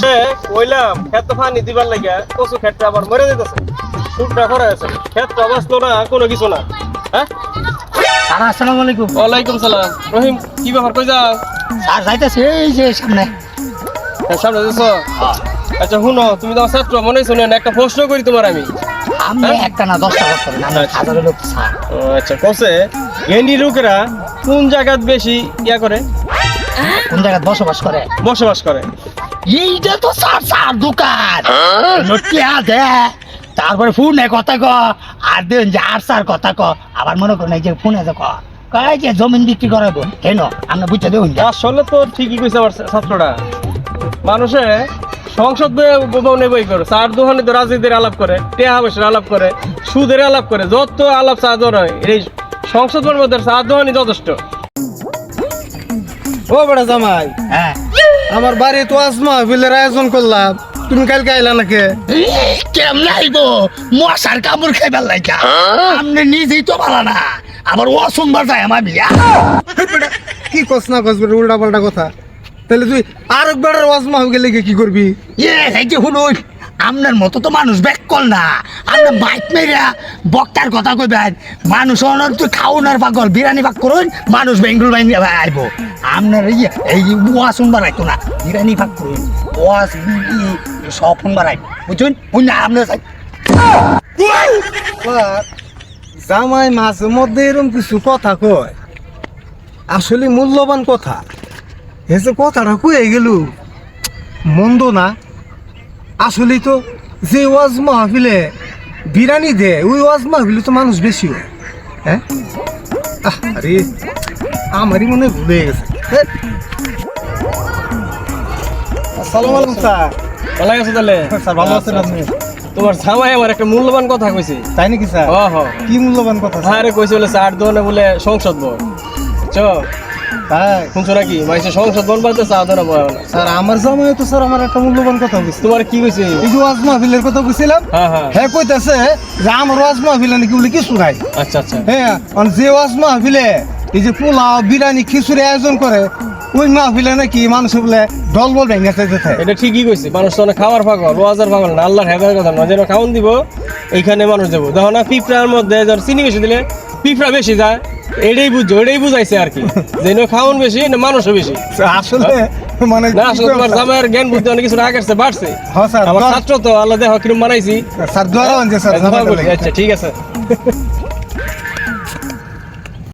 সে কইলাম ক্ষেত পানি দিবার লাগিয়া কচু ক্ষেতটা আবার মরে যেতেছে করে আছে বাঁচলো না কোনো কিছু না। হ্যাঁ? স্যার আসসালামু আলাইকুম। ওয়ালাইকুম সালাম। রহিম কি ব্যাপার কই যাও? স্যার যাইতেছে এই যে সামনে। হ্যাঁ, সামনে যাচ্ছ আচ্ছা শুনো তুমি তো ছাত্র মনে শুনে একটা প্রশ্ন করি তোমার আমি। আমি একটা না দশটা আচ্ছা। লোক স্যার। আচ্ছা কসে গেন্ডি লোকেরা কোন জায়গাত বেশি ইয়া করে? কোন জায়গায় বসবাস করে? বসবাস করে। এইটা তো স্যার স্যার দোকান নটিয়া দে। তারপরে ফোনে কথা ক আর দেন যে আর স্যার কথা ক। আবার মনে করেন এই যে ফোনে যে ক। কয় যে জমিন বিক্রি করাবো কেন? আমরা বুঝতে দেবো আসলে তো ঠিকই কইছে আমার ছাত্রটা মানুষে সংসদ ভবনে বই করে চার দোকানে তো রাজনীতির আলাপ করে টেহা পয়সার আলাপ করে সুদের আলাপ করে যত আলাপ চাদর হয় এই সংসদ ভবনের মধ্যে চার দোকানই যথেষ্ট। ও বড় জামাই হ্যাঁ। আমার বাড়ি তো আজ মাহফিলের আয়োজন করলাম। তুমি কালকে আইলা নাকি? কেমন আইব? মশার কামড় খাইবার লাইকা আপনি নিজেই তো ভালো না। আবার শুনবার যায় আমার বিয়া। কি কস না কস উল্টা পাল্টা কথা। তাহলে তুই আর একবার ওয়াজ মাহফিল গেলে কি করবি? এ এই যে শুনুন। আপনার মতো তো মানুষ কল না। আপনার বাইক মেরা বক্তার কথা কইবেন, মানুষ অনার তো খাওয়ানোর পাগল, বিরিয়ানি পাক করুন, মানুষ বেঙ্গল বাইন আইব। আপনার এই এই ওয়া শুনবার আইতো না, বিরিয়ানি পাক করুন বিড়ি সব শুনবার আইব বুঝুন না আপনার জামাই মাঝে মধ্যে এরকম কিছু কথা কয়। আসলে মূল্যবান কথা। এসে কথাটা কয়ে গেল, মন্দ না? আসলেই তো যে ওয়াজ মাহফিলে বিরানি দে ওই ওয়াজ মাহফিলে তো মানুষ বেশি হয় হ্যাঁ? আরে আমারই মনে হয় ভুলে গেছে। আসসালামু আলাইকুম স্যার। ভালো আছে তাহলে স্যার ভালো আছেন আপনি? তোমার জামাই আমার একটা মূল্যবান কথা কইছে। তাই নাকি স্যার? হ কি মূল্যবান কথা স্যার? আরে কইছে বলে চার দোকানে বলে সংসদ ভবন চ। তাই শুনছো নাকি? মাইসে সংসদ ভবন বলতে চা দোকানে বয় না। স্যার আমার জামাই তো স্যার আমার একটা মূল্যবান কথা বলছে তোমার কি কইছে? এই যে ওয়াজ মাহফিলের কথা বুঝছিলাম হ্যাঁ হ্যাঁ। হ্যাঁ কইতাছে যে আমার ওয়াজ মাহফিলে নাকি বলে কিছু নাই। আচ্ছা আচ্ছা। হ্যাঁ যে ওয়াজ মাহফিলে এই যে পোলাও বিরিয়ানি খিচুড়ি আয়োজন করে ওই মাহফিলে নাকি মানুষ বলে দল বল ভেঙে এটা ঠিকই কইছে। মানুষ তো খাওয়ার পাগল রোজার পাগল না আল্লাহর হেদার কথা না। যেন খাওয়ান দিব এইখানে মানুষ দেবো দেখো না পিঁপড়ার মধ্যে চিনি বেশি দিলে পিঁপড়া বেশি যায়। এটাই বুঝছ এটাই বুঝাইছে আর কি যেন খাওন বেশি না মানুষও বেশি আসলে মানে না আসলে তোমার জামাইয়ের জ্ঞান বুদ্ধি অনেক কিছু আগের চেয়ে বাড়ছে হ্যাঁ স্যার আমার ছাত্র তো আল্লাহ দেখো কিরম বানাইছি স্যার দোয়া স্যার। লাগি। আচ্ছা ঠিক আছে